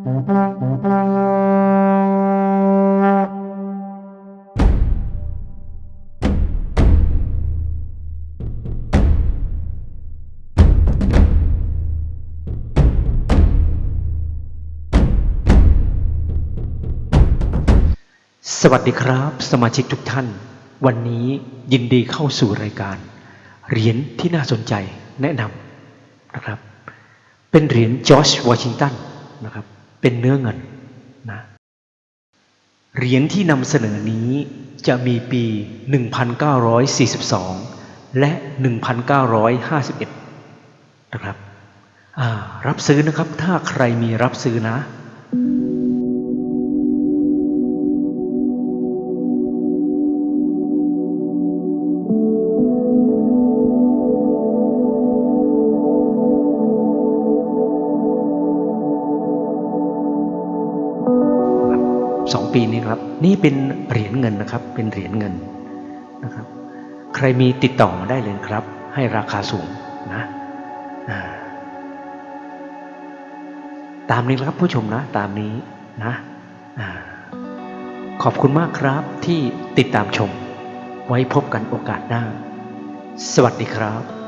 สวัสดีครับ สมาชิกทุกท่าน วันนี้ยินดีเข้าสู่รายการเหรียญที่น่าสนใจแนะนำนะครับ เป็นเหรียญจอร์จวอชิงตันนะครับ เป็นเนื้อเงินนะเหรียญที่นำเสนอนี้จะมีปี 1942 และ 1951 นะครับอ่ารับซื้อนะครับถ้าใครมีรับซื้อนะ สองปีนี้ครับ นี่เป็นเหรียญเงินนะครับ เป็นเหรียญเงินนะครับ ใครมีติดต่อมาได้เลยครับ ให้ราคาสูงนะตามนี้ครับผู้ชมนะ ตามนี้นะขอบคุณมากครับที่ติดตามชม ไว้พบกันโอกาสหน้า สวัสดีครับ